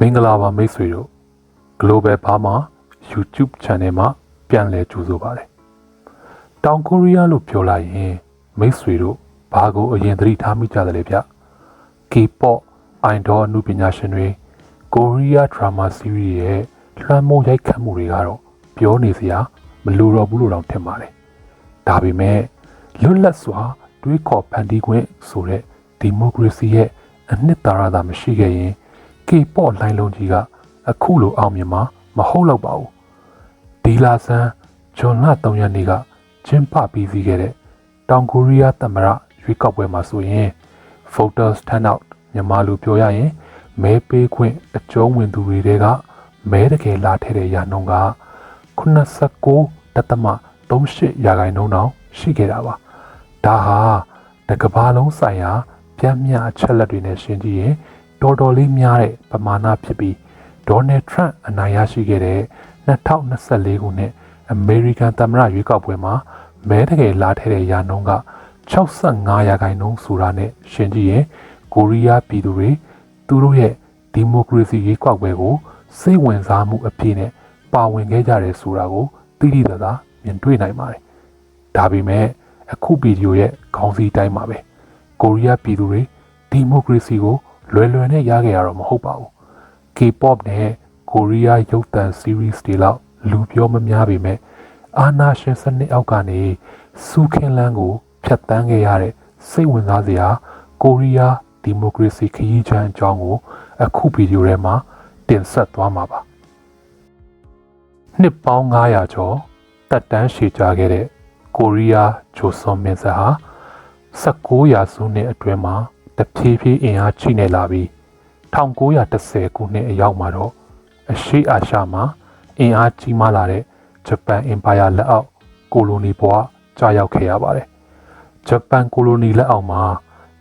မင်္ဂလာပါမိတ်ဆွေတို့ Global Burma YouTube Channel မှာပြန်လည်ကြိုဆိုပါရစေ။တောင်ကိုရီးယားလို့ပြောလိုက်ရင်မိတ်ဆွေတို့ဘာကိုအရင်သတိထားမိကြတယ်လဲဗျ။ K-pop idol အမှုပညာရှင်တွေကိုရီးယား drama series ရဲ့လွှမ်းမိုးရိုက်ခတ်မှုတွေကတော့ပြောနေစရာမလိုတော့ဘူးလို့တောင်ထင်ပါတယ်။ဒါပေမဲ့လွတ်လပ်စွာ တွေးခေါ်ဖန်တီးခွင့်ဆိုတဲ့ဒီမိုကရေစီရဲ့အနှစ်သာရသာမရှိခဲ့ရင် K-pop လိုင်းလုံးကြီးကအခုလိုအောင်မြင်မှာမဟုတ်တော့ပါဘူးဒီလာဆန်းဂျွန်လ3ရက်နေ့ကကျင်းပပြီးစီးခဲ့တဲ့တောင်ကိုရီးယားသမ္မတရွေးကောက်ပွဲမှာဆိုရင် voters turnout မြန်မာလိုပြောရရင်မဲပေးခွင့်အကျုံးဝင်သူတွေတဲကမဲတကယ်လာထည့်တဲ့ရာနှုန်းက89.38ရာခိုင်နှုန်းတောင်ရှိခဲ့တာပါဒါဟာတကဘာလုံးဆိုင်ရာ ပြင်းပြအချက်လက်တွေနဲ့ရှင်းကြည့်ရင် တော်တော်လေးများတဲ့ပမာဏဖြစ်ပြီးဒေါ်နယ်ထရန့်အနိုင်ရရှိခဲ့တဲ့2024ခုနှစ်အမေရိကန်သမ္မတရွေးကောက်ပွဲမှာမဲတကယ်လာထည့်တဲ့ရာနှုန်းက65ရာခိုင်နှုန်းဆိုတာနဲ့ရှင်းကြည့်ရင်ကိုရီးယားပြည်သူတွေသူတို့ရဲ့ဒီမိုကရေစီရွေးကောက်ပွဲကိုစိတ်ဝင်စားမှုအပြည့်နဲ့ပါဝင်ခဲ့ကြတယ်ဆိုတာကိုသိသိသာသာမြင်တွေ့နိုင်ပါတယ်။ဒါပေမဲ့အခုဗီဒီယိုရဲ့ခေါင်းစည်းတိုင်းပါပဲ။ကိုရီးယားပြည်သူတွေဒီမိုကရေစီကို လွယ်လွယ်နဲ့ရခဲ့ရတော့မဟုတ်ပါဘူး။ K-pop နဲ့ကိုရီးယားရုပ်သံ series တွေလောက်လူပြောမများပေမဲ့အာနာရှင်စနစ်အောက်ကနေစူခင်းလန်းကိုဖျက်ဆီးခဲ့ရတဲ့စိတ်ဝင်စားစရာကိုရီးယားဒီမိုကရေစီခရီးချမ်းအကြောင်းကို အခုဗီဒီယိုထဲမှာတင်ဆက်သွားမှာပါနှစ်ပေါင်း900ကျော်တက်တန်းရှည်ကြခဲ့တဲ့ကိုရီးယားဂျိုဆွန်မင်းဆက်ဟာ19ရာစုနှစ်အတွင်းမှာ တဖြည်းဖြည်းအင်အားချိနေလာပြီး1910ခုနှစ်အရောက်မှာတော့အရှိအာရှမှာအင်အားကြီးမားလာတဲ့ဂျပန်အင်ပါယာလက်အောက်ကိုလိုနီဘဝကြာရောက်ခဲ့ရပါတယ်။ဂျပန်ကိုလိုနီလက်အောက်မှာ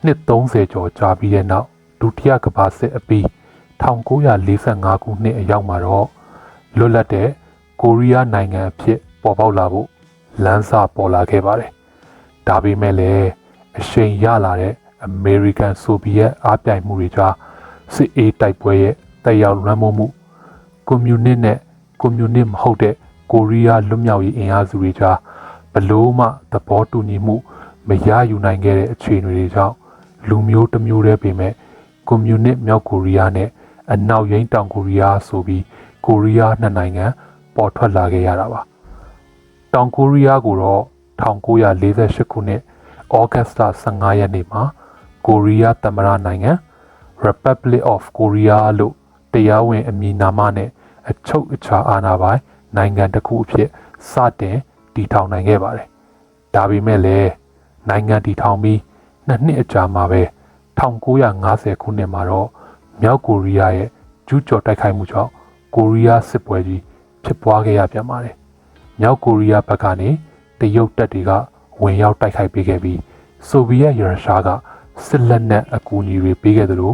နှစ်30ကျော်ကြာပြီးတဲ့နောက်ဒုတိယကမ္ဘာစစ်အပြီး1945ခုနှစ်အရောက်မှာတော့လွတ်လပ်တဲ့ကိုရီးယားနိုင်ငံအဖြစ်ပေါ်ပေါက်လာဖို့လမ်းစာပေါ်လာခဲ့ပါတယ်။ဒါပေမဲ့လည်းအရှိန်ရလာတဲ့ အမေရိကန်ဆိုဗီယက်အားပြိုင်မှုတွေကြားစစ်အေးတိုက်ပွဲရဲ့တက်ရောက်လွှမ်းမိုးမှုကွန်မြူနစ်နဲ့ကွန်မြူနစ်မဟုတ်တဲ့ကိုရီးယားလွတ်မြောက်ရေးအင်အားစုတွေကြားဘလို့မှသဘောတူညီမှုမရယူနိုင်ခဲ့တဲ့အခြေအနေတွေကြောင့်လူမျိုးတစ်မျိုးတည်းပေမဲ့ကွန်မြူနစ်မြောက်ကိုရီးယားနဲ့အနောက်ရင်းတောင်ကိုရီးယားဆိုပြီးကိုရီးယားနှစ်နိုင်ငံပေါ်ထွက်လာခဲ့ရတာပါတောင်ကိုရီးယားကိုတော့1948ခုနှစ်ဩဂတ်စ်လ15ရက်နေ့မှာ ကိုရီးယားသမ္မတနိုင်ငံ Republic of Korea လို့တရားဝင်အမည်နာမနဲ့အချုပ်အခြာအာဏာပိုင်နိုင်ငံတစ်ခုအဖြစ်စတင်တည်ထောင်နိုင်ခဲ့ပါတယ်။ဒါပေမဲ့လည်းနိုင်ငံတည်ထောင်ပြီးနှစ်နှစ်အကြာမှာပဲ1950ခုနှစ်မှာတော့မြောက်ကိုရီးယားရဲ့ကျူးကျော်တိုက်ခိုက်မှုကြောင့်ကိုရီးယားစစ်ပွဲကြီးဖြစ်ပွားခဲ့ရပြန်ပါတယ်။မြောက်ကိုရီးယားဘက်ကနေတရုတ်တပ်တွေကဝင်ရောက်တိုက်ခိုက်ပေးခဲ့ပြီးဆိုဗီယက်ရုရှားက စစ်လက်နက်အကူအညီတွေပေးခဲ့သလို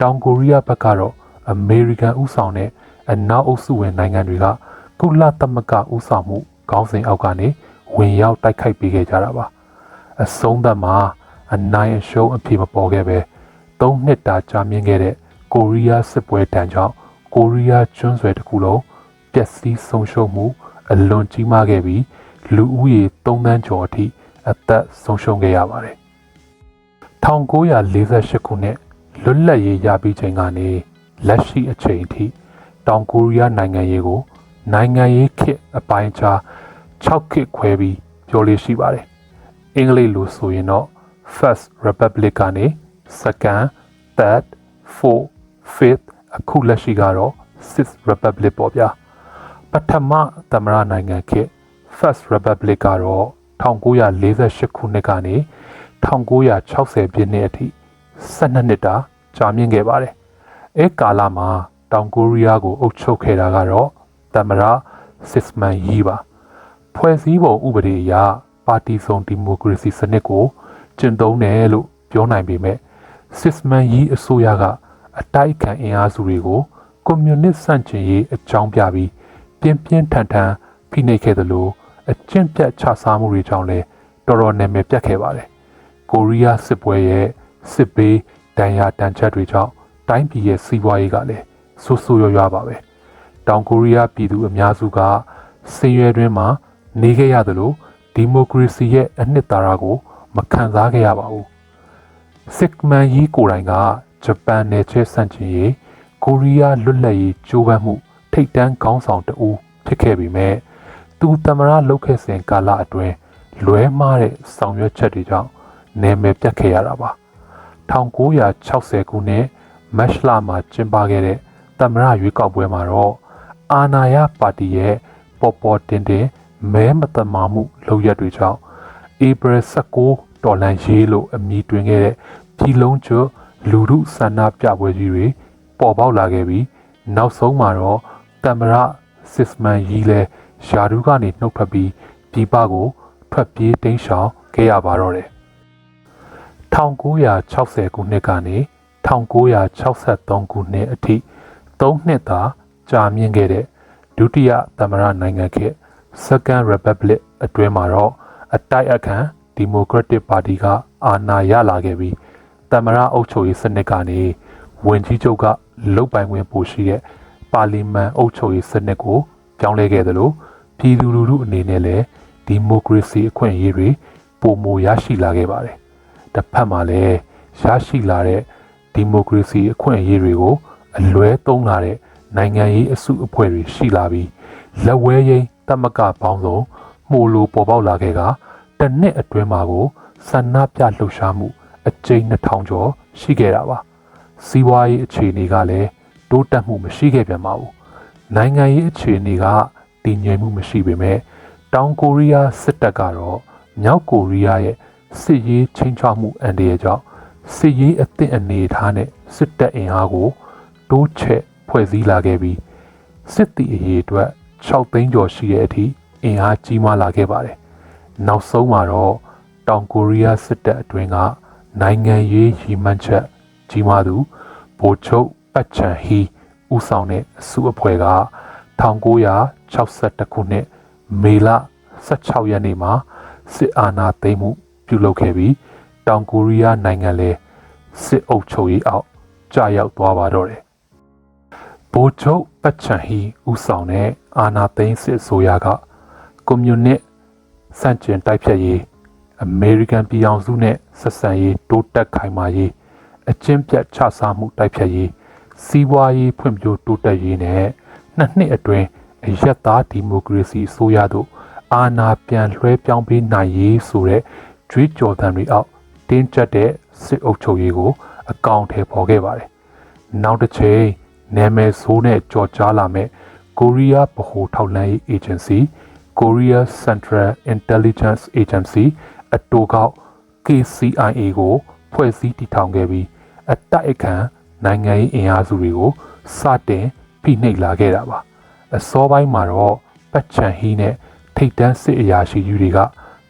တောင်ကိုရီးယားဘက်ကတော့အမေရိကန်ဥဆောင်တဲ့အနောက်အုပ်စုဝင်နိုင်ငံတွေကကုလသမဂ္ဂဥဆောင်မှုခေါင်းစဉ်အောက်ကနေဝင်ရောက်တိုက်ခိုက်ပေးခဲ့ကြတာပါအဆုံးသတ်မှာအနိုင်အရှုံးအဖြစ်မပေါ်ခဲ့ပဲ၃နှစ်တာကြာမြင့်ခဲ့တဲ့ကိုရီးယားစစ်ပွဲတန်ကြောင့်ကိုရီးယားကျွန်းဆွယ်တစ်ခုလုံးပျက်စီးဆုံးရှုံးမှုအလွန်ကြီးမားခဲ့ပြီးလူဦးရေ3သန်းကျော်အထိအသက်ဆုံးရှုံးခဲ့ရပါတယ် 1948ခုနှစ်လွတ်လပ်ရေးရပြီးချိန်ကနေလက်ရှိအချိန်အထိတောင်ကိုရီးယားနိုင်ငံရေးကို နိုင်ငံရေးခေတ်အပိုင်းခြား6ခေတ်ခွဲပြီးပြောလို့ရှိပါတယ်။အင်္ဂလိပ်လိုဆိုရင်တော့ First Republic ကနေ Second, Third, Fourth, Fifth အခုလက်ရှိကတော့ Sixth Republic ပေါ့ဗျာ။ပထမသမ္မတနိုင်ငံခေတ် First Republic ကတော့1948ခုနှစ်ကနေ 1960ပြည့်နှစ်အထိ12နှစ်တာကြာမြင့်ခဲ့ပါတယ်။အဲကာလမှာတောင်ကိုရီးယားကိုအုပ်ချုပ်ခဲ့တာကတော့သမ္မတစစ်မန်ယီပါဖွဲ့စည်းပုံဥပဒေအရပါတီစုံဒီမိုကရေစီစနစ်ကိုကျင့်သုံးတယ်လို့ပြောနိုင်ပေမဲ့စစ်မန်ယီအစိုးရကအတိုက်ခံအင်အားစုတွေကိုကွန်မြူနစ်ဆန့်ကျင်ရေးအကြောင်းပြပြီးပြင်းပြင်းထန်ထန်ဖိနှိပ်ခဲ့တယ်လို့အကျင့်ပြတ်ချစားမှုတွေကြောင့်လည်းတော်တော်နာမည်ပြတ်ခဲ့ပါတယ်။ ကိုရီးယားစစ်ပွဲရဲ့စစ်ဘေးဒဏ်ရာတန်ချက်တွေကြောင့်တိုင်းပြည်ရဲ့စီးပွားရေးကလည်းဆူဆူရွရွပါပဲတောင်ကိုရီးယားပြည်သူအများစုကစင်ရွယ်တွင်မှနေခဲ့ရသလိုဒီမိုကရေစီရဲ့အနှစ်သာရကိုမခံစားခဲ့ရပါဘူးစစ်မန်ကြီးကိုယ်တိုင်ကဂျပန်နယ်ချဲဆန့်ကျင်ရေးကိုရီးယားလွတ်လပ်ရေးကြိုးပမ်းမှုထိတ်တန်းခေါင်းဆောင်တဦးဖြစ်ခဲ့ပေမဲ့သူတမရလုတ်ခဲ့စဉ်ကာလအတွင်းလွဲမှားတဲ့ဆောင်ရွက်ချက်တွေကြောင့် နာမည်ပြတ်ခဲ့ရတာပါ1960ခုနှစ်မတ်လမှာကျင်းပခဲ့တဲ့တမရရွေးကောက်ပွဲမှာတော့အာနာယပါတီရဲ့ပေါ်ပေါ်တင်တင်မဲမတမာမှုလုပ်ရက်တွေကြောင့်ဧပြီ19တော်လန်ရေးလို့အမည်တွင်ခဲ့တဲ့ပြည်လုံးကျွလူမှုဆန္ဒပြပွဲကြီးတွေပေါ်ပေါက်လာခဲ့ပြီးနောက်ဆုံးမှာတော့တမရစစ်မန်ကြီးလဲယာဒူးကနေနှုတ်ထွက်ပြီးပြည်ပကို ထွက်ပြေးတိမ်းရှောင်ခဲ့ရပါတော့တယ် 1960ခုနှစ်ကနေ1963ခုနှစ်အထိ3နှစ်သာကြာမြင့်ခဲ့တဲ့ဒုတိယသမ္မတနိုင်ငံခေတ် Second Republic အတွင်းမှာတော့အတိုက်အခံ Democratic Party ကအာဏာရလာခဲ့ပြီးသမ္မတအုပ်ချုပ်ရေးစနစ်ကနေဝန်ကြီးချုပ်ကလုတ်ပိုင်ခွင့်ပိုရှိတဲ့ပါလီမန်အုပ်ချုပ်ရေးစနစ်ကိုပြောင်းလဲခဲ့သလိုပြည်သူလူထုအနေနဲ့လည်းဒီမိုကရေစီအခွင့်အရေးတွေပုံမရရှိလာခဲ့ပါတယ်။ တစ်ဖက်မှာလည်းရရှိလာတဲ့ဒီမိုကရေစီအခွင့်အရေးတွေကိုအလွဲသုံးလာတဲ့နိုင်ငံရေးအစုအဖွဲ့တွေရှိလာပြီးလက်ဝဲရင်းတမကပေါင်းစုံမှုလိုပေါ်ပေါက်လာခဲ့ကတနှစ်အတွင်းမှာကိုဆန္ဒပြလှုပ်ရှားမှု အကြိမ်2000ကျော်ရှိခဲ့တာပါစီးပွားရေးအခြေအနေကလည်းတိုးတက်မှုမရှိခဲ့ပြန်ပါဘူးနိုင်ငံရေးအခြေအနေကတည်ငြိမ်မှုမရှိပေမဲ့တောင်ကိုရီးယားစစ်တပ်ကတော့မြောက်ကိုရီးယားရဲ့ စစ်ရေးချင်းချောက်မှုအန္တရာယ်ကြောင့်စစ်ရေးအသင့်အနေထားနဲ့စစ်တပ်အင်အားကိုတိုးချဲ့ဖွဲ့စည်းလာခဲ့ပြီးစစ်တီအရေးအတွက်6သိန်းကျော်ရှိတဲ့အထိအင်အားကြီးမားလာခဲ့ပါတယ်။နောက်ဆုံးမှာတော့တောင်ကိုရီးယားစစ်တပ်အတွင်းကနိုင်ငံရေးရည်မှန်းချက်ကြီးမားသူဗိုလ်ချုပ်ပတ်ချန်ဟီဦးဆောင်တဲ့အစုအဖွဲ့က1962ခုနှစ်မေလ16ရက်နေ့မှာစစ်အာဏာသိမ်းမှု ပြုလုပ်ခဲ့ပြီးတောင်ကိုရီးယားနိုင်ငံလည်းစစ်အုပ်ချုပ်ရေးအောက်ကြာရောက်သွားပါတော့တယ်ဗိုလ်ချုပ်ပတ်ချန်ဟီဦးဆောင်တဲ့အာနာသိန်းစစ်ဆိုရကကွန်မြူနစ်စန့်ကျင်တိုက်ဖြတ်ရေးအမေရိကန်ပြည်အောင်စုနဲ့ဆက်ဆံရေးတိုးတက်ခိုင်မာရေးအကျဉ်းပြတ်ချစားမှုတိုက်ဖြတ်ရေးစီးပွားရေးဖွံ့ဖြိုးတိုးတက်ရေးနဲ့နှစ်နှစ်အတွင်းအရက်သားဒီမိုကရေစီအစိုးရတို့အာဏာပြန်လွှဲပြောင်းပေးနိုင်ရေးဆိုတဲ့ ကြွေးကြော်သံတွေအောက်တင်းကျပ်တဲ့စစ်အုပ်ချုပ်ရေးကို အကောင့်ထဲပေါ်ခဲ့ပါတယ်။နောက်တစ်ချိန်နာမည်ဆိုးနဲ့ကြော်ကြားလာမဲ့ကိုရီးယားဗဟိုထောက်လှမ်းရေး agency Korea Central Intelligence Agency အတူကောက် KCIA ကိုဖွဲ့စည်းတည်ထောင်ခဲ့ပြီးအတိုက်အခံနိုင်ငံရေးအင်အားစုတွေကိုစတင်ဖိနှိပ်လာခဲ့တာပါအစောပိုင်းမှာတော့ပတ်ချန်ဟီနဲ့ထိတ်တန်းစစ်အရာရှိကြီးတွေက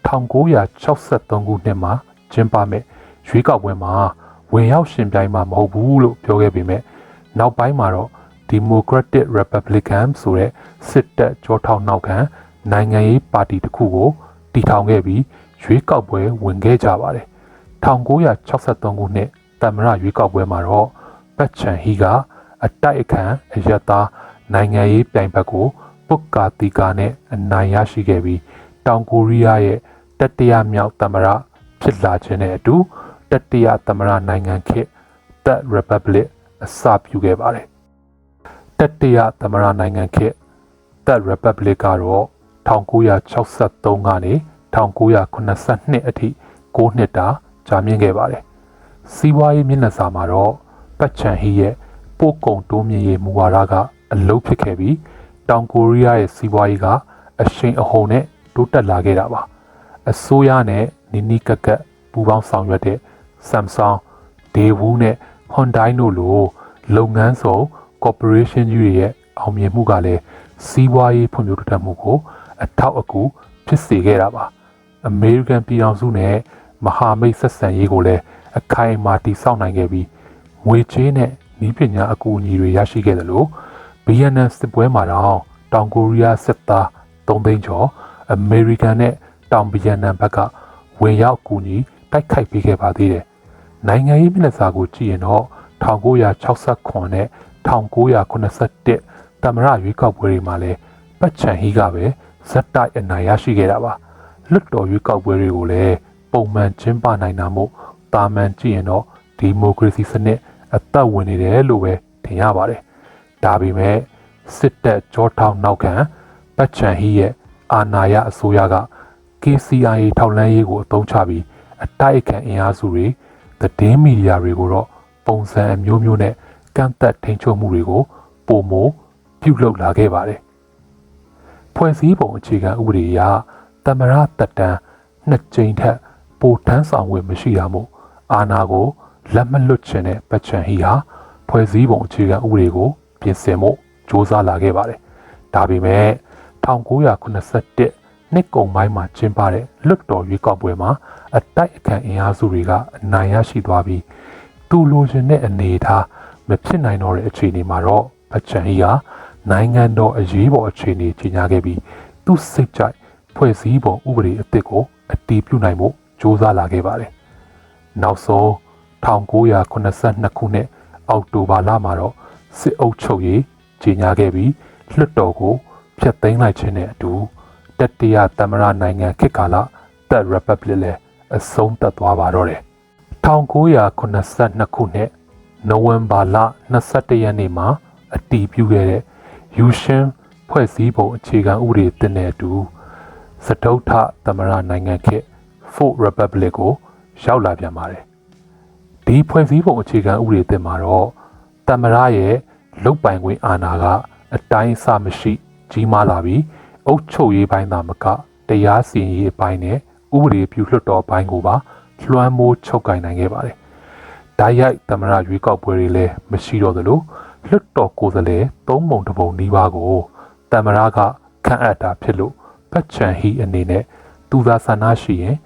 1963ခုနှစ်မှာကျင်းပမဲ့ရွေးကောက်ပွဲမှာဝင်ရောက်ရှင်ပြိုင်မှာမဟုတ်ဘူးလို့ပြောခဲ့ပေမဲ့နောက်ပိုင်းမှာတော့ Democratic Republican ဆိုတဲ့စစ်တပ်ကြောထောက်နောက်ခံနိုင်ငံရေးပါတီတစ်ခုကိုတည်ထောင်ခဲ့ပြီးရွေးကောက်ပွဲဝင်ခဲ့ကြပါတယ်1963ခုနှစ်တမရရွေးကောက်ပွဲမှာတော့ပတ်ချန်ဟီကအတိုက်အခံအယက်သားနိုင်ငံရေးပြိုင်ဘက်ကိုပုတ်ကာတီကာနဲ့အနိုင်ရရှိခဲ့ပြီးတောင်ကိုရီးယားရဲ့ တတိယမြောက်သမရဖြစ်လာခြင်းနဲ့အတူတတိယသမရနိုင်ငံခေတ် Third Republic အစပြုခဲ့ပါတယ်တတိယသမရနိုင်ငံခေတ် Third Republic ကတော့1963ကနေ1982အထိ9နှစ်တာကြာမြင့်ခဲ့ပါတယ်စီးပွားရေးမျက်နှာစာမှာတော့ပတ်ချန်ဟီရဲ့ပို့ကုန်တိုးမြင့်ရေးမူဝါဒကအလုံးဖြစ်ခဲ့ပြီးတောင်ကိုရီးယားရဲ့စီးပွားရေးကအရှိန်အဟုန်နဲ့တိုးတက်လာခဲ့တာပါ အစိုးရနဲ့နီနီကက်ကက်ပူးပေါင်းဆောင်ရွက်တဲ့ Samsung, Daewoo နဲ့ Hyundai တို့လိုလုပ်ငန်းဆောင် corporation ကြီးတွေရဲ့အောင်မြင်မှုကလည်းစီးပွားရေးဖွံ့ဖြိုးတိုးတက်မှုကို အထောက်အကူဖြစ်စေခဲ့တာပါအမေရိကန်ပြည်အောင်စုနဲ့မဟာမိတ်ဆက်ဆံရေးကိုလည်းအခိုင်အမာတည်ဆောက်နိုင်ခဲ့ပြီးငွေကြေးနဲ့ဤပညာအကူအညီတွေရရှိခဲ့တယ်လို့ဗီယက်နမ်စစ်ပွဲမှာတော့တောင်ကိုရီးယားစစ်သား3သိန်းကျော်အမေရိကန်နဲ့ တောင်ဗီယက်နမ်ဘက်ကဝင်ရောက်ကူညီတိုက်ခိုက်ပေးခဲ့ပါသေးတယ်။နိုင်ငံရေးမျက်နှာစာကိုကြည့်ရင်တော့1969နဲ့1981တမရရွေးကောက်ပွဲတွေမှာလည်းပတ်ချန်ဟီကပဲဇက်တိုက်အနိုင်ရရှိခဲ့တာပါလွတ်တော်ရွေးကောက်ပွဲတွေကိုလည်းပုံမှန်ကျင်းပနိုင်တာမို့တာမန်ကြည့်ရင်တော့ဒီမိုကရေစီစနစ်အသက်ဝင်နေတယ်လို့ပဲထင်ရပါတယ်ဒါပေမဲ့စစ်တပ်ကြောထောင်နောက်ခံပတ်ချန်ဟီရဲ့အာဏာရအစိုးရက KCIA ထောက်လန်းရေးကိုအသုံးချပြီးအတိုက်အခံအင်အားစုတွေသတင်းမီဒီယာတွေကိုတော့ပုံစံအမျိုးမျိုးနဲ့ကန့်သက်ထိန်ချုပ်မှုတွေကိုပုံမပြုလုပ်လာခဲ့ပါတယ်။ဖွဲ့စည်းပုံအခြေခံဥပဒေအရတမရတက်တန်းနှစ်ကြိမ်ထက်ပိုထမ်းဆောင်ဝင်မရှိတာမို့အာဏာကိုလက်မလွတ်ချင်တဲ့ပတ်ချန်ဟီဟာဖွဲ့စည်းပုံအခြေခံဥပဒေကိုပြင်ဆင်မှုစ조사လာခဲ့ပါတယ်။ဒါပေမဲ့1981 နှစ်ကုန်ပိုင်းမှာကျင်းပတဲ့လွတ်တော်ရွေးကောက်ပွဲမှာအတိုက်အခံအင်အားစုတွေကအနိုင်ရရှိသွားပြီးသူလိုချင်တဲ့အနေအထားမဖြစ်နိုင်တော့တဲ့အခြေအနေမှာတော့အချန်ဟီကနိုင်ငံတော်အရေးပေါ်အခြေအနေကြီးညာခဲ့ပြီးသူ့စိတ်ကြိုက်ဖွဲ့စည်းပုံဥပဒေအသစ်ကိုအတည်ပြုနိုင်ဖို့ကြိုးစားလာခဲ့ပါတယ်။နောက်ဆုံး1982ခုနှစ်အောက်တိုဘာလမှာတော့စစ်အုပ်ချုပ်ရေးကြီးညာခဲ့ပြီးလွှတ်တော်ကိုဖျက်သိမ်းလိုက်ခြင်းနဲ့အတူ တတိယသမရနိုင်ငံခေတ်ကာလ Third Republic လည်းအဆုံးသတ်သွားပါတော့တယ်1982ခုနှစ်နိုဝင်ဘာလ22ရက်နေ့မှာအတည်ပြုခဲ့တဲ့ယူရှင်ဖွဲ့စည်းပုံအခြေခံဥပဒေတင်တဲ့အတူစတုထသမရနိုင်ငံခေတ် Fourth Republic ကိုရောက်လာပြန်ပါတယ်ဒီဖွဲ့စည်းပုံအခြေခံဥပဒေတင်မှာတော့သမရရဲ့လုတ်ပိုင်ခွင့်အာဏာကအတိုင်းအဆမရှိ ကြီးမားလာပြီး အုပ်ချုပ်ရေးပိုင်းသာမကတရားစီရင်ရေးအပိုင်းနဲ့ဥပဒေပြုလွှတ်တော်ပိုင်းကိုပါလွှမ်းမိုးချုပ်ကင်နိုင်ခဲ့ပါတယ်။ဒါရိုက်သမရရွေးကောက်ပွဲတွေလည်းမရှိတော့သလိုလွှတ်တော်ကိုယ်စားလှယ်သုံးပုံတစ်ပုံနီးပါးကိုသမရကခန့်အပ်တာဖြစ်လို့ဖက်ချန်ဟီအနေနဲ့သူသာဆန္ဒရှိရင်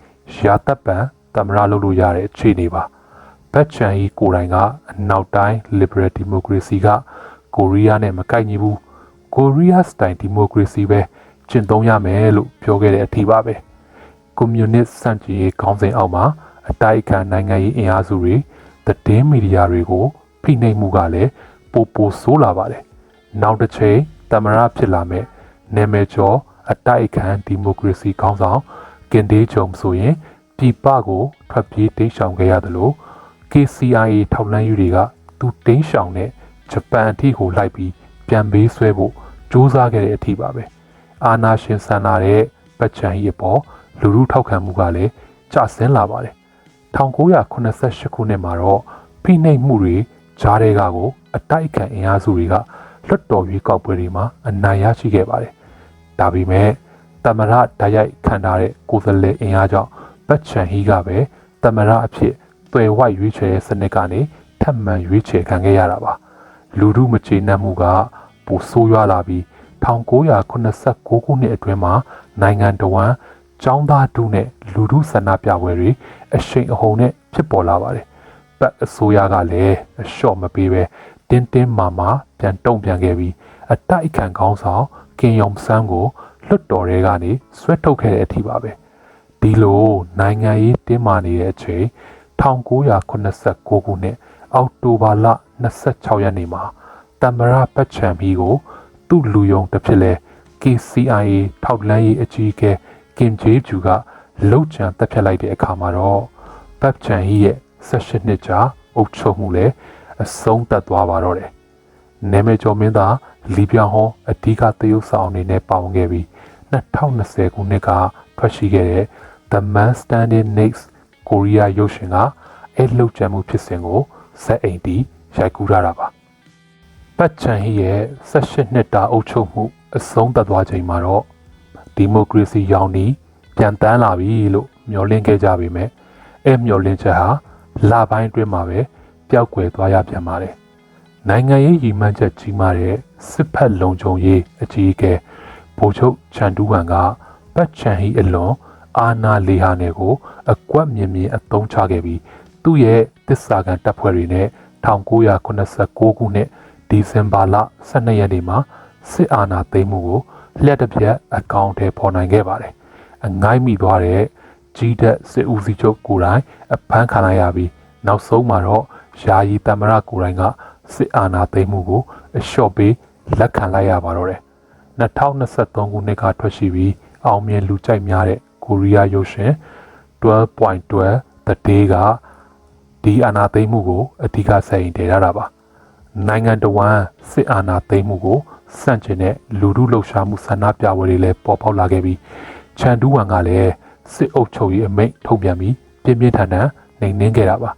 ရာတပ်ပံသမရလုပ်လို့ရတဲ့အခြေအနေပါ။ဖက်ချန်ဟီကိုယ်တိုင်ကအနောက်တိုင်း liberal democracy ကကိုရီးယားနဲ့မကိုက်ညီဘူး။ကိုရီးယားစတိုင်ဒီမိုကရေစီပဲ ကျင့်သုံးရမယ်လို့ပြောခဲ့တဲ့အထီပါပဲကွန်မြူနစ်စန့်ကျင်ရေးခေါင်းစဉ်အောက်မှာအတိုက်အခံနိုင်ငံရေးအင်အားစုတွေသတင်းမီဒီယာတွေကိုဖိနှိပ်မှုကလည်းပိုပိုဆိုးလာပါတယ်နောက်တစ်ချိန်တမရဖြစ်လာမဲ့နာမည်ကျော်အတိုက်အခံဒီမိုကရေစီခေါင်းဆောင်ကင်ဒေးဂျုံဆိုရင်ပြည်ပကိုထွက်ပြေးတိမ်းရှောင်ခဲ့ရတယ်လို့ KCIA ထောက်လှမ်းရေးတွေကသူတိမ်းရှောင်တဲ့ဂျပန်အထိကိုလိုက်ပြီးပြန်ပေးဆွဲဖို့စူးစမ်းခဲ့တဲ့အထိပါပဲ အာနာရှင်ဆန္ဒတဲ့ပတ်ချန်ကြီးအပေါ်လူလူထောက်ခံမှုကလည်းကျဆင်းလာပါတယ်1988ခုနှစ်မှာတော့ဖိနှိပ်မှုတွေဂျားတွေကကိုအတိုက်အခံအင်အားစုတွေကလွတ်တော်ရွေးကောက်ပွဲတွေမှာအနိုင်ရရှိခဲ့ပါတယ်ဒါပေမဲ့တမရဓာတ်ရိုက်ခံထားတဲ့ကိုယ်စားလှယ်အင်အားကြောင့်ပတ်ချန်ဟီကပဲတမရအဖြစ်သွယ်ဝိုက်ရွေးချယ်တဲ့စနစ်ကနေထပ်မံရွေးချယ်ခံခဲ့ရတာပါလူမှုမကျေနပ်မှုကပိုဆိုးရွားလာပြီး 1989ခုနှစ်အတွင်းမှာနိုင်ငံတော်ဝန်ចောင်းသားတူနဲ့လူထုဆန္ဒပြပွဲတွေအရှိန်အဟုန်နဲ့ဖြစ်ပေါ်လာပါတယ်။ပတ်အစိုးရကလည်းအလျှော့မပေးပဲတင်းတင်းမာမာပြန်တုံ့ပြန်ခဲ့ပြီးအတိုက်အခံခေါင်းဆောင်ကင်ယုံဆန်းကိုလွတ်တော်တွေကနေဆွဲထုတ်ခဲ့တဲ့အထိပါပဲ။ဒီလိုနိုင်ငံရေးတင်းမာနေတဲ့အချိန်1989ခုနှစ်အောက်တိုဘာလ26ရက်နေ့မှာတမရပတ်ချံမီကို သူ့လူယုံတစ်ဖြစ်လဲ KCIA ထောက်လန်းရေးအကြီးအကဲကင်ဂျေဂျူကလှုပ်ချံတက်ဖြတ်လိုက်တဲ့အခါမှာတော့ပတ်ချန်ဟီရဲ့16နှစ်ကြာအုပ်ချုပ်မှုလည်းအဆုံးသတ်သွားပါတော့တယ်။နာမည်ကျော်မင်းသားလီပြောင်ဟောအဓိကသရုပ်ဆောင်အနေနဲ့ပါဝင်ခဲ့ပြီး2020ခုနှစ်ကထွက်ရှိခဲ့တဲ့ The Man Standing Next ကိုရီးယားရုပ်ရှင်ကအဲလှုပ်ကြံမှုဖြစ်စဉ်ကိုဇက်အိမ်တီရိုက်ကူးရတာပါ ပတ်ချန်ဟီရဲ့18နှစ်တာအုပ်ချုပ်မှုအဆုံးသတ်သွားချိန်မှာတော့ဒီမိုကရေစီရောင်နီပြန်တန်းလာပြီလို့မျှော်လင့်ခဲ့ကြပေမဲ့အဲမျှော်လင့်ချက်ဟာလပိုင်းအတွင်းမှာပဲပျောက်ကွယ်သွားရပြန်ပါတယ်။နိုင်ငံရေးရည်မှန်းချက်ကြီးမားတဲ့စစ်ဖက်လုံခြုံရေးအကြီးအကဲဗိုလ်ချုပ်ချန်တူးဝမ်ကပတ်ချန်ဟီအလွန်အာနာလေဟာနယ်ကို အကွက်မြင်မြင်အသုံးချခဲ့ပြီးသူ့ရဲ့တစ္ဆာကန်တပ်ဖွဲ့တွေနဲ့1989ခုနှစ် ဒီဇင်ဘာလ12ရက်နေ့မှာစစ်အာဏာသိမ်းမှုကိုလျှက်တစ်ပြက်အကောင့်ထဲပေါ်နိုင်ခဲ့ပါတယ်။အငိုင်းမိသွားတဲ့ကြီးတဲ့စစ်ဦးစီးချုပ်ကိုယ်တိုင်အဖမ်းခံလိုက်ရပြီးနောက်ဆုံးမှာတော့ယာယီတမရကိုယ်တိုင်ကစစ်အာဏာသိမ်းမှုကိုအလျှော့ပေးလက်ခံလိုက်ရပါတော့တယ်2023ခုနှစ်ကထွက်ရှိပြီးအောင်မြင်လူကြိုက်များတဲ့ကိုရီးယားရုပ်ရှင်12.12 The Day ကဒီအာဏာသိမ်းမှုကိုအဓိကဆက်ရင်တည်ရတာပါ နိုင်ငံတော်ဝန်စစ်အာဏာသိမ်းမှုကိုစန့်ကျင်တဲ့လူထုလှုပ်ရှားမှုဆန္ဒပြပွဲတွေလည်းပေါ်ပေါက်လာခဲ့ပြီးချန်ဒူးဝမ်ကလည်းစစ်အုပ်ချုပ်ရေးအမိန့်ထုတ်ပြန်ပြီးပြင်းပြင်းထန်ထန်နှိမ်နင်းခဲ့တာပါ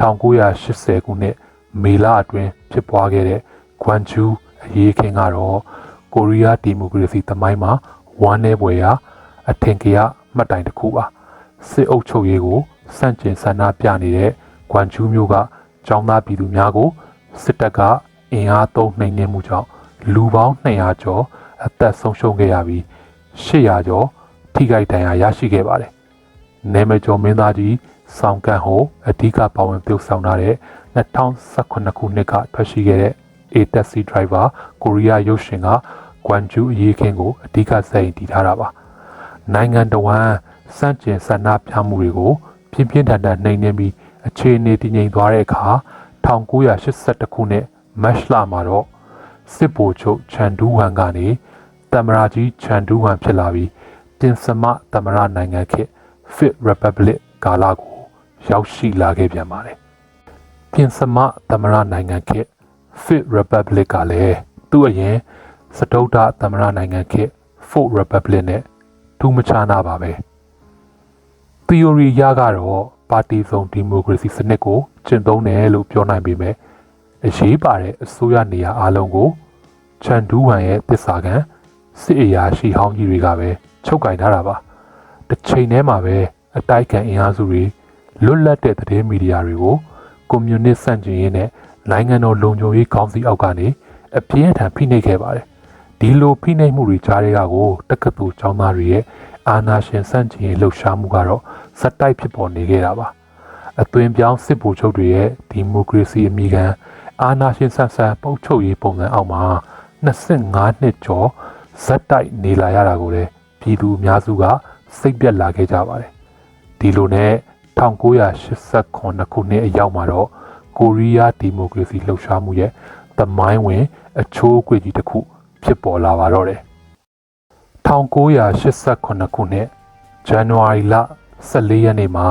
1980ခုနှစ်မေလအတွင်းဖြစ်ပွားခဲ့တဲ့ဂွမ်ဂျူးအရေးခင်းကတော့ကိုရီးယားဒီမိုကရေစီသမိုင်းမှာဝမ်းနည်းပွဲရာအထင်ကရမှတ်တိုင်တစ်ခုပါစစ်အုပ်ချုပ်ရေးကိုစန့်ကျင်ဆန္ဒပြနေတဲ့ဂွမ်ဂျူးမျိုးကចောင်းသားပြည်သူများကို စစ်တပ်ကအင်အားသုံးနှိမ်နင်းမှုကြောင့်လူပေါင်း200ကျော်အသက်ဆုံးရှုံးခဲ့ရပြီး800ကျော်ထိခိုက်ဒဏ်ရာရရှိခဲ့ပါတယ်။နေမကျော်မင်းသားကြီးဆောင်ကန်ဟိုအဓိကပါဝင်ပြုဆောင်ထားတဲ့2019ခုနှစ်ကထွက်ရှိခဲ့တဲ့ A taxi driver ကိုရီးယားရုပ်ရှင်ကဂွမ်ဂျူးအရေးခင်းကိုအဓိကစိတ်တည်ထားတာပါ။နိုင်ငံတော်ဝန်စန့်ကျင်ဆန္ဒပြမှုတွေကိုပြင်းပြင်းထန်ထန်နှိမ်နင်းပြီးအခြေအနေတည်ငြိမ်သွားတဲ့အခါ 1982ခုနှစ်မတ်လမှာတော့စစ်ဗိုလ်ချုပ်ချန်ဒူးဝမ်ကနေတမရာကြီးချန်ဒူးဝမ်ဖြစ်လာပြီးတင်စမတမရနိုင်ငံခေတ် Fit Republic ကာလကိုရောက်ရှိလာခဲ့ပြန်ပါတယ်။ပြင်စမတမရနိုင်ငံခေတ် Fit Republic ကလည်းသူ့အရင်စတုဒ္ဓတမရနိုင်ငံခေတ် Fourth Republic နဲ့ထူးမခြားနာပါပဲ။ theory ရကတော့ ပါတီစုံဒီမိုကရေစီစနစ်ကိုကျင့်သုံးတယ်လို့ပြောနိုင်ပေမဲ့အရေးပါတဲ့အစိုးရနေရာအလုံးကိုချန်ဒူးဝမ်ရဲ့တစ္ဆာခံစစ်အရာရှိဟောင်းကြီးတွေကပဲချုပ်ကင်ထားတာပါတစ်ချိန်တည်းမှာပဲအတိုက်ခံအင်အားစုတွေလွတ်လပ်တဲ့သတင်းမီဒီယာတွေကိုကွန်မြူနစ်စန့်ကျင်ရေးနဲ့နိုင်ငံတော်လုံခြုံရေးကောင်စီအောက်ကနေအပြင်းအထန်ဖိနှိပ်ခဲ့ပါတယ်ဒီလိုဖိနှိပ်မှုတွေကြားတွေကကိုတက္ကသိုလ်ကျောင်းသားတွေရဲ့အာဏာရှင်စန့်ကျင်ရေးလှုပ်ရှားမှုကတော့ စက်တိုက်ဖြစ်ပေါ်နေခဲ့တာပါအသွင်ပြောင်းစစ်ဗိုလ်ချုပ်တွေရဲ့ဒီမိုကရေစီအမိခံအာဏာရှင်ဆန်ဆန်ပုတ်ချုပ်ရေးပုံစံအောက်မှာ25နှစ်ကျော်ဇက်တိုက်နေလာရတာကိုလည်းပြည်သူအများစုကစိတ်ပြက်လာခဲ့ကြပါတယ်ဒီလိုနဲ့1989ခုနှစ်အရောက်မှာတော့ကိုရီးယားဒီမိုကရေစီလှုပ်ရှားမှုရဲ့သမိုင်းဝင် အချိုးအကွေ့ကြီးတစ်ခုဖြစ်ပေါ်လာပါတော့တယ်1989ခုနှစ်ဇန်နဝါရီလ 14ရက်နေ့မှာ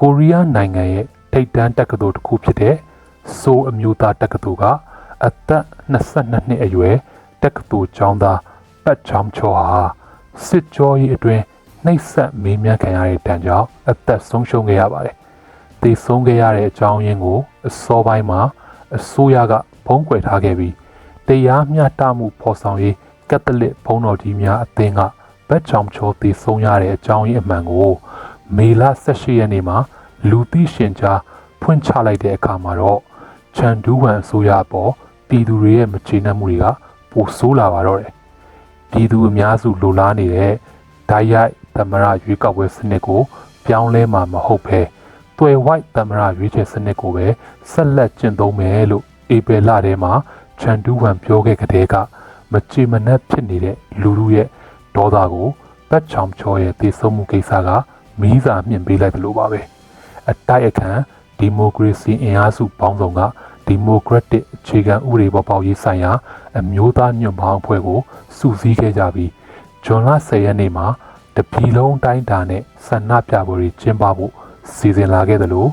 ကိုရီးယားနိုင်ငံရဲ့ထိပ်တန်းတက္ကသိုလ်တစ်ခုဖြစ်တဲ့ဆိုအမျိုးသားတက္ကသိုလ်ကအသက်22နှစ်အရွယ်တက္ကသိုလ်ကျောင်းသားပတ်ချောင်းချောဟာစစ်ကြောရေးအတွင်းနှိပ်စက်မေးမြန်းခံရတဲ့တန်ကြောင့်အသက်ဆုံးရှုံးခဲ့ရပါတယ်။သေဆုံးခဲ့ရတဲ့အကြောင်းရင်းကိုအစောပိုင်းမှာအစိုးရကဖုံးကွယ်ထားခဲ့ပြီးတရားမျှတမှုဖော်ဆောင်ရေးကက်သလစ်ဘုန်းတော်ကြီးများအသင်းကဘက်ချောင်ချောသေဆုံးရတဲ့အကြောင်းရင်းအမှန်ကို မေလ18ရက်နေ့မှာလူသိရှင်ကြားဖွင့်ချလိုက်တဲ့အခါမှာတော့ချန်ဒူးဝမ်အစိုးရအပေါ်ပြည်သူတွေရဲ့မကျေနပ်မှုတွေကပိုဆိုးလာပါတော့တယ်။ပြည်သူအများစုလိုလားနေတဲ့ဓာတ်ရိုက်သမရရွေးကောက်ပွဲစနစ်ကိုပြောင်းလဲမှာမဟုတ်ဘဲတွယ်ဝိုက်သမရရွေးချယ်စနစ်ကိုပဲဆက်လက်ကျင့်သုံးမယ်လို့အေပယ်လထဲမှာချန်ဒူးဝမ်ပြောခဲ့တဲ့ကမချေမနှက်ဖြစ်နေတဲ့လူလူရဲ့ဒေါသကိုပတ်ချောင်ချောရဲ့သေဆုံးမှုကိစ္စက မီးစာမြင့်ပေးလိုက်တယ်လို့ပါပဲအတိုက်အခံဒီမိုကရေစီအင်အားစုပေါင်းစုံကဒီမိုကရက်တစ်အခြေခံဥပဒေပေါ်ပေါက်ရေးဆိုင်ရာအမျိုးသားညွန့်ပေါင်းအဖွဲ့ကိုစုစည်းခဲ့ကြပြီးဇွန်လ10ရက်နေ့မှာတပြည်လုံးတိုင်းတာနဲ့ဆန္ဒပြပွဲတွေကျင်းပဖို့စီစဉ်လာခဲ့တယ်လို့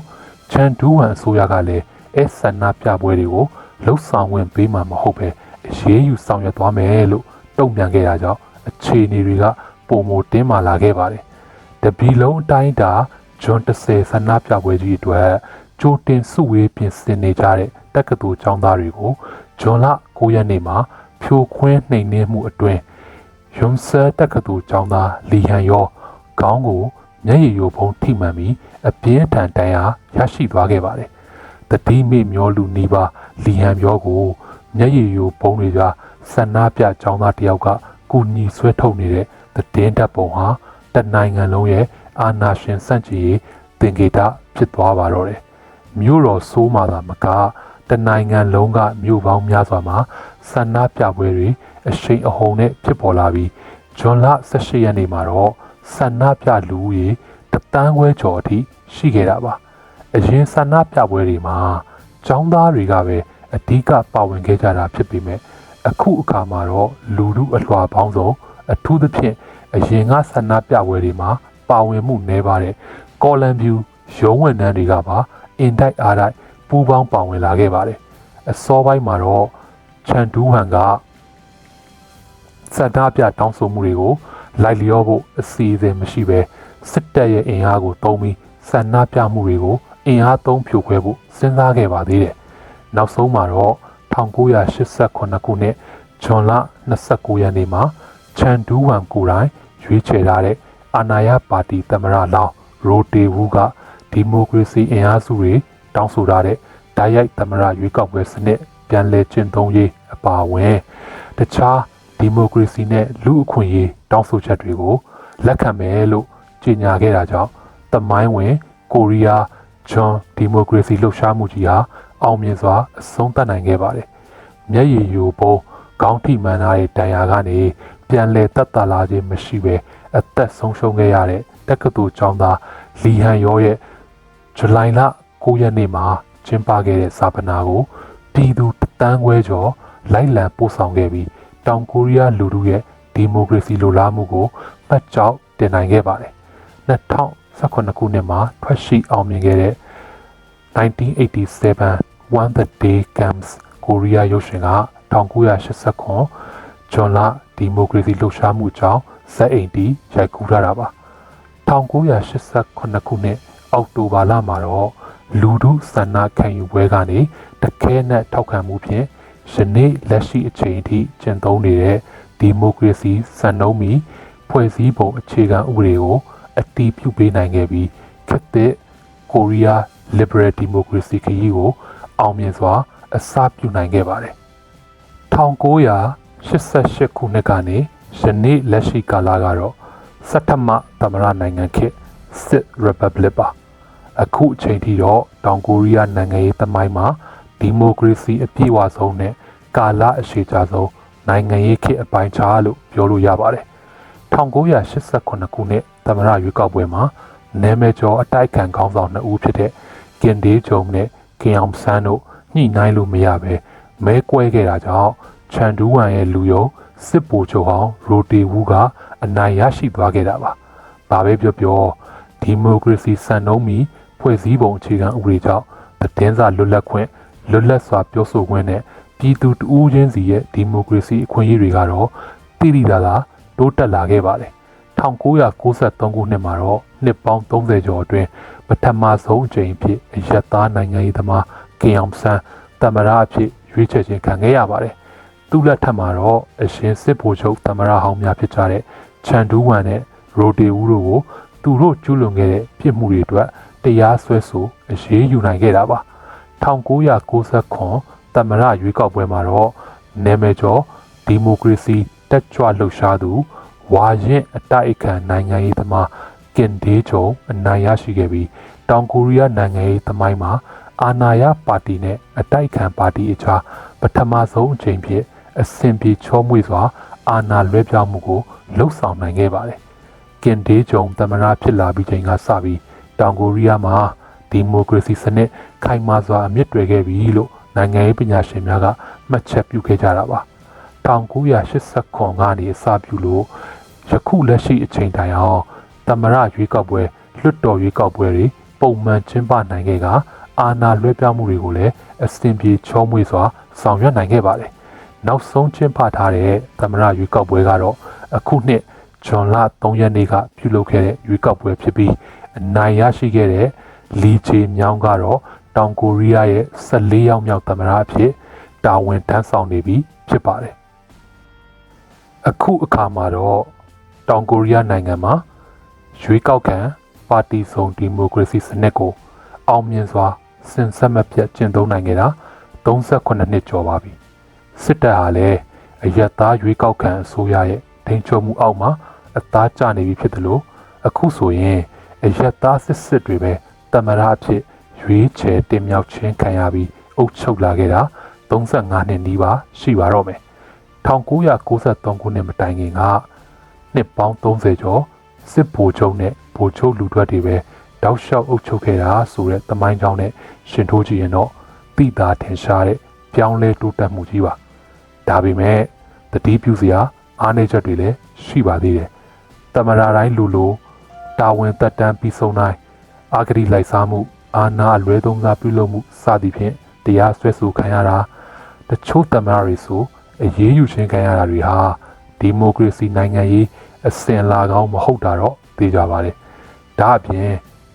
ချန်ဒူးဝမ်အစိုးရကလည်းအဲဆန္ဒပြပွဲတွေကိုလှုပ်ဆောင်ဝင်ပေးမှာမဟုတ်ပဲအရေးယူဆောင်ရွက်သွားမယ်လို့တုံ့ပြန်ခဲ့တာကြောင့်အခြေအနေတွေကပုံမတင်းမာလာခဲ့ပါတယ်။ တပြည်လုံးအတိုင်းတာဂျွန်30ဆန္ဒပြပွဲကြီးအတွက်ကြိုတင်စုဝေးပြင်ဆင်နေကြတဲ့တက္ကသိုလ်ကျောင်းသားတွေကိုဂျွန်လ9ရက်နေ့မှာဖြိုခွင်းနှိမ်နင်းမှုအတွင်းယွန်ဆာတက္ကသိုလ်ကျောင်းသားလီဟန်ရောခေါင်းကိုမျက်ရည်ယိုဖုံးထိမှန်ပြီးအပြင်းထန်တန်ရာရရှိသွားခဲ့ပါတယ်။တတိမိမျောလူနီးပါးလီဟန်ပြောကိုမျက်ရည်ယိုဖုံးတွေကဆန္ဒပြကျောင်းသားတယောက်ကကုညီဆွဲထုတ်နေတဲ့တည်င်းတပ်ပုံဟာ တနိုင်ငံလုံးရဲ့အာဏာရှင်စန့်ကျင်ရေးသင်္ကေတဖြစ်သွားပါတော့တယ်။မြို့တော်ဆိုးမှသာမကတနိုင်ငံလုံးကမြို့ပေါင်းများစွာမှာဆန္ဒပြပွဲတွေအရှိန်အဟုန်နဲ့ဖြစ်ပေါ်လာပြီးဇွန်လ18ရက်နေ့မှာတော့ဆန္ဒပြလူဦးရေတသန်းခွဲကျော်အထိရှိခဲ့တာပါအရင်ဆန္ဒပြပွဲတွေမှာចောင်းသားတွေကပဲအဓိကပါဝင်ခဲ့ကြတာဖြစ်ပေမဲ့အခုအခါမှာတော့လူမှုအလွှာပေါင်းစုံအထူးသဖြင့် အရင်ကဆန္ဒပြပွဲတွေမှာပါဝင်မှုနည်းပါတဲ့ကော်လံဗျူရုံးဝန်ထမ်းတွေကပါအင်တိုက်အားတိုက်ပူးပေါင်းပါဝင်လာခဲ့ပါတယ်အစောပိုင်းမှာတော့ချန်ဒူးဟန်ကစန္ဒပြတောင်းဆိုမှုတွေကိုလိုက်လျောဖို့အစီအစဉ်မရှိဘဲစစ်တပ်ရဲ့အင်အားကိုသုံးပြီးဆန္ဒပြမှုတွေကိုအင်အားသုံးဖြိုခွဲဖို့စဉ်းစားခဲ့ပါသေးတယ်။နောက်ဆုံးမှာတော့1988ခုနှစ်ဇွန်လ29ရက်နေ့မှာ ချန်ဒူးဝမ်ကိုယ်တိုင်ရွေးချယ်ထားတဲ့အာဏာရပါတီသမရလောင်းရိုတေဝူကဒီမိုကရေစီအင်အားစုတွေတောင်းဆိုထားတဲ့ဓာတ်ရိုက်သမရရွေးကောက်ပွဲစနစ်ပြန်လည်ကျင့်သုံးရေးအပါအဝင်တခြားဒီမိုကရေစီနဲ့လူအခွင့်အရေးတောင်းဆိုချက်တွေကိုလက်ခံမယ်လို့ကြေညာခဲ့တာကြောင့်တမိုင်းဝင်ကိုရီးယားဂျွန်ဒီမိုကရေစီလှုပ်ရှားမှုကြီးဟာအောင်မြင်စွာအဆုံးသတ်နိုင်ခဲ့ပါတယ်။မျက်ရည်ယိုပုံခေါင်းထိမှန်ထားတဲ့တန်ရာကနေ ပြန်လည်တက်တာလာခြင်းမရှိဘဲအသက်ဆုံးရှုံးခဲ့ရတဲ့တက္ကသိုလ်ကျောင်းသားလီဟန်ရောရဲ့ဇူလိုင်လ9ရက်နေ့မှာကျင်းပခဲ့တဲ့စာပနာကိုပြည်သူတန်းခွဲကျော်လိုက်လံပို့ဆောင်ခဲ့ပြီးတောင်ကိုရီးယားလူထုရဲ့ဒီမိုကရေစီလိုလားမှုကိုမှတ်ကြောက်တင်နိုင်ခဲ့ပါတယ်2018ခုနှစ်မှာထွက်ရှိအောင်မြင်ခဲ့တဲ့1987 One the Day Comes ကိုရီးယားရုပ်ရှင်က1989ဂျွန်လ ဒီမိုကရေစီလှုပ်ရှားမှုအကြောင်းဇက်အိမ်တီရိုက်ကူးထားတာပါ1988ခုနှစ်အောက်တိုဘာလမှာတော့လူထုဆန္ဒခံယူပွဲကနေတခဲနဲ့ထောက်ခံမှုဖြင့်ယနေ့လက်ရှိအချိန်အထိကျင့်သုံးနေတဲ့ဒီမိုကရေစီစံနှုန်းမီဖွဲ့စည်းပုံအခြေခံဥပဒေကိုအတည်ပြုပေးနိုင်ခဲ့ပြီးခေတ်သစ်ကိုရီးယား liberal democracy ခရီးကိုအောင်မြင်စွာအစပြုနိုင်ခဲ့ပါတယ် 1988ခုနှစ်ကနေယနေ့လက်ရှိကာလကတော့စက်ထမသမရနိုင်ငံခေတ်စစ် republic ပါအခုအချိန်ထိတော့တောင်ကိုရီးယားနိုင်ငံရေးသမိုင်းမှာဒီမိုကရေစီအပြည့်အဝဆုံးနဲ့ကာလအရှိကြဆုံးနိုင်ငံရေးခေတ်အပိုင်းခြားလို့ပြောလို့ရပါတယ်1988ခုနှစ်သမရရွေးကောက်ပွဲမှာနာမည်ကျော်အတိုက်ခံခေါင်းဆောင်နှစ်ဦးဖြစ်တဲ့ကင်ဒေးဂျုံနဲ့ကင်အောင်ဆန်းတို့ညှိနှိုင်းလို့မရပဲမဲကွဲခဲ့တာကြောင့် ချန်ဒူးဝမ်ရဲ့လူယုံစစ်ပူချုပ်အောင်ရိုတီဝူကအနိုင်ရရှိသွားခဲ့တာပါ။ဘာပဲပြောပြောဒီမိုကရေစီစံနှုန်းမီဖွဲ့စည်းပုံအခြေခံဥပဒေကြောင့်သတင်းစာလွတ်လပ်ခွင့်လွတ်လပ်စွာပြောဆိုခွင့်နဲ့ပြည်သူတဦးချင်းစီရဲ့ဒီမိုကရေစီအခွင့်အရေးတွေကတော့တိတိလာလာတိုးတက်လာခဲ့ပါတယ်1993ခုနှစ်မှာတော့နှစ်ပေါင်း30ကျော်အတွင်းပထမဆုံးအကြိမ်ဖြစ်အယက်သားနိုင်ငံရေးသမားကင်အောင်ဆန်းတမရအဖြစ်ရွေးချယ်ခြင်းခံခဲ့ရပါတယ်။ သူ့လက်ထက်မှာတော့အရှင်စစ်ဗိုလ်ချုပ်တမရဟောင်းများဖြစ်ကြတဲ့ချန်ဒူးဝမ်နဲ့ရိုတေဦးတို့ကိုသူတို့ကျူးလွန်ခဲ့တဲ့ပြစ်မှုတွေအတွက်တရားစွဲဆိုအရေးယူနိုင်ခဲ့တာပါ1999တမရရွေးကောက်ပွဲမှာတော့နာမည်ကျော်ဒီမိုကရေစီတက်ကြွလှုပ်ရှားသူဝါရင်အတိုက်အခံနိုင်ငံရေးသမားကင်ဒေးဂျုံအနိုင်ရရှိခဲ့ပြီးတောင်ကိုရီးယားနိုင်ငံရေးသမိုင်းမှာအာဏာရပါတီနဲ့အတိုက်ခံပါတီအကြားပထမဆုံးအကြိမ်ဖြစ် အဆင်ပြေချောမွေ့စွာ အာဏာလွှဲပြောင်းမှုကိုလှုပ်ဆောင်နိုင်ခဲ့ပါတယ်။ကင်ဒေးဂျုံသမရဖြစ်လာပြီးချိန်ကစပြီးတောင်ကိုရီးယားမှာဒီမိုကရေစီစနစ်ခိုင်မာစွာအမြင့်တွယ်ခဲ့ပြီလို့နိုင်ငံရေးပညာရှင်များကမှတ်ချက်ပြုခဲ့ကြတာပါ1989ကနေအစပြုလို့ယခုလက်ရှိအချိန်တိုင်အောင်တမရရွေးကောက်ပွဲလွတ်တော်ရွေးကောက်ပွဲတွေပုံမှန်ကျင်းပနိုင်ခဲ့ကအာဏာလွှဲပြောင်းမှုတွေကိုလည်းအစဉ်ပြေချောမွေ့စွာဆောင်ရွက်နိုင်ခဲ့ပါတယ်။ နောက်ဆုံးကျင်းပထားတဲ့သမရရွေးကောက်ပွဲကတော့အခုနှစ်ဇွန်လ3ရက်နေ့ကပြုလုပ်ခဲ့တဲ့ရွေးကောက်ပွဲဖြစ်ပြီးအနိုင်ရရှိခဲ့တဲ့လီချေမြောင်းကတော့တောင်ကိုရီးယားရဲ့14ရောက်မြောက်သမရအဖြစ်တာဝန်ထမ်းဆောင်နေပြီဖြစ်ပါတယ်။အခုအခါမှာတော့တောင်ကိုရီးယားနိုင်ငံမှာရွေးကောက်ခံပါတီစုံဒီမိုကရေစီစနစ်ကိုအောင်မြင်စွာစင်ဆက်မပြတ်ကျင့်သုံးနိုင်ခဲ့တာ38နှစ်ကျော်ပါပြီ စစ်တပ်ဟာလည်းအယက်သားရွေးကောက်ခံအစိုးရရဲ့ထိန်းချုပ်မှုအောက်မှာအသားကျနေပြီဖြစ်တယ်လို့အခုဆိုရင်အယက်သားစစ်စစ်တွေပဲတမရအဖြစ်ရွေးချယ်တင်မြှောက်ခြင်းခံရပြီးအုပ်ချုပ်လာခဲ့တာ35နှစ်နီးပါးရှိပါတော့မယ်1993ခုနှစ်မတိုင်ခင်ကနှစ်ပေါင်း30ကျော်စစ်ဗိုလ်ချုပ်နဲ့ဗိုလ်ချုပ်လူထွက်တွေပဲတောက်လျှောက်အုပ်ချုပ်ခဲ့တာဆိုတဲ့သမိုင်းကြောင်းနဲ့ရှင်ထိုးကြည့်ရင်တော့တိတာထင်ရှားတဲ့ပြောင်းလဲတိုးတက်မှုကြီးပါ ဒါပေမဲ့တတိပြုစရာအားနည်းချက်တွေလည်းရှိပါသေးတယ်တမရာတိုင်းလူလိုတာဝန်သက်တမ်းပြီးဆုံးတိုင်းအာဂရိလိုက်စားမှုအာဏာအလွဲသုံးစားပြုလုပ်မှုစသည်ဖြင့်တရားစွဲဆိုခံရတာတချို့တမရာတွေဆိုအရေးယူခြင်းခံရတာတွေဟာဒီမိုကရေစီနိုင်ငံရေးအစဉ်အလာကောင်းမဟုတ်တာတော့သိကြပါတယ်ဒါအပြင်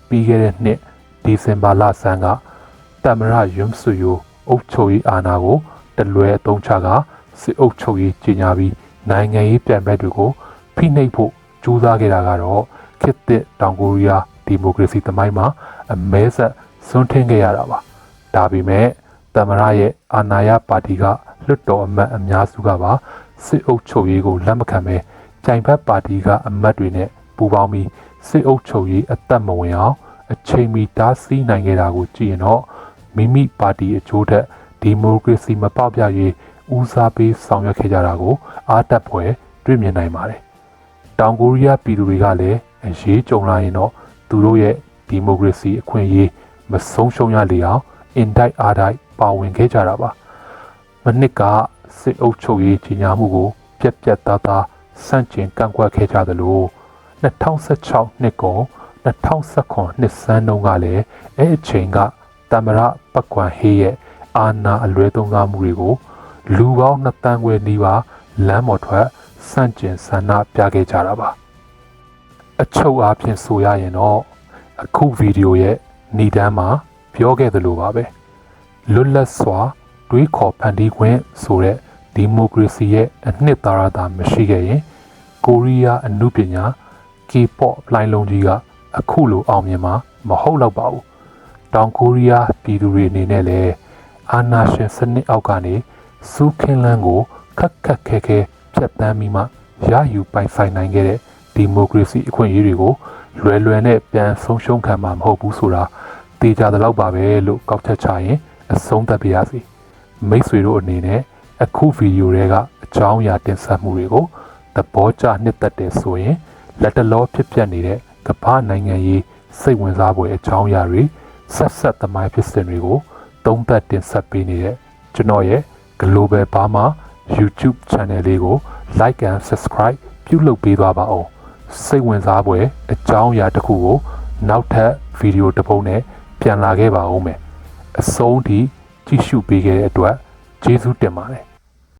ပြီးခဲ့တဲ့နှစ်ဒီဇင်ဘာလဆန်းကတမရယွန်းဆူယိုအုပ်ချုပ်ရေးအာဏာကိုတလွဲအသုံးချက စစ်အုပ်ချုပ်ရေးကြီးညာပြီးနိုင်ငံရေးပြန်ဘက်တွေကိုဖိနှိပ်ဖို့ကြိုးစားခဲ့တာကတော့ခေတ်သစ်တောင်ကိုရီးယားဒီမိုကရေစီသမိုင်းမှာအမဲဆက်ဆွန်းထင်းခဲ့ရတာပါဒါပေမဲ့တမရရဲ့အာဏာရပါတီကလွတ်တော်အမတ်အများစုကပါစစ်အုပ်ချုပ်ရေးကိုလက်မခံပဲကြိုင်ဘက်ပါတီကအမတ်တွေနဲ့ပူးပေါင်းပြီးစစ်အုပ်ချုပ်ရေးအသက်မဝင်အောင်အချိန်မီတားဆီးနိုင်ခဲ့တာကိုကြည့်ရင်တော့မိမိပါတီအကျိုးထက်ဒီမိုကရေစီမပေါက်ပြရေး ဦးစားပေးဆောင်ရွက်ခဲ့ကြတာကိုအားတက်ဖွယ်တွေ့မြင်နိုင်ပါတယ်။တောင်ကိုရီးယားပြည်သူတွေကလည်းအရေးကြုံလာရင်တော့သူတို့ရဲ့ဒီမိုကရေစီအခွင့်အရေးမဆုံးရှုံးရလေအောင်အင်တိုက်အားတိုက်ပါဝင်ခဲ့ကြတာပါ။မနှစ်ကစစ်အုပ်ချုပ်ရေးကြီးညာမှုကိုပြက်ပြက်သားသားစန့်ကျင်ကန့်ကွက်ခဲ့ကြသလို2016နှစ်ကုန်2019နှစ်စန်းတုန်းကလည်းအဲ့အချိန်ကတမရပကွမ်ဟေးရဲ့အာနာအလွဲသုံးစားမှုတွေကို လူပေါင်းနှစ်တန်းခွဲနီးပါးလမ်းပေါ်ထွက်စန့်ကျင်ဆန္ဒပြခဲ့ကြတာပါအချုပ်အားဖြင့်ဆိုရရင်တော့အခုဗီဒီယိုရဲ့ဏ္ဍန်မှာပြောခဲ့သလိုပါပဲလွတ်လပ်စွာတွေးခေါ်ဖန်တီးခွင့်ဆိုတဲ့ဒီမိုကရေစီရဲ့အနှစ်သာရသာမရှိခဲ့ရင်ကိုရီးယားအမှုပညာ K-pop လိုင်းလုံးကြီးကအခုလိုအောင်မြင်မှာမဟုတ်တော့ပါဘူးတောင်ကိုရီးယားပြည်သူတွေအနေနဲ့လည်းအာနာရှင်စနစ်အောက်ကနေ စူးခင်းလန်းကိုခက်ခက်ခဲခဲဖြတ်တန်းပြီးမှရယူပိုင်ဆိုင်နိုင်ခဲ့တဲ့ဒီမိုကရေစီအခွင့်အရေးတွေကိုလွယ်လွယ်နဲ့ပြန်ဆုံးရှုံးခံမှာမဟုတ်ဘူးဆိုတာသိကြသလောက်ပါပဲလို့ကောက်ချက်ချရင်အဆုံးသတ်ပါရစေမိတ်ဆွေတို့အနေနဲ့အခုဗီဒီယိုတွေကအကြောင်းအရာတင်ဆက်မှုတွေကိုသဘောကျနှစ်သက်တယ်ဆိုရင်လက်တလောဖြစ်ပျက်နေတဲ့ကမ္ဘာနိုင်ငံရေးစိတ်ဝင်စားဖွယ်အကြောင်းအရာတွေဆက်ဆက်သမိုင်းဖြစ်စဉ်တွေကိုသုံးသပ်တင်ဆက်ပေးနေတဲ့ကျွန်တော်ရဲ့ Global Burma YouTube Channel လေးကို Like and Subscribe ပြုလုပ်ပေးသွားပါအောင်စိတ်ဝင်စားဖွယ်အကြောင်းအရာတစ်ခုကို နောက်ထပ်ဗီဒီယိုတစ်ပုဒ်နဲ့ပြန်လာခဲ့ပါဦးမယ်အဆုံးထိကြည့်ရှုပေးခဲ့တဲ့အတွက်ကျေးဇူးတင်ပါတယ်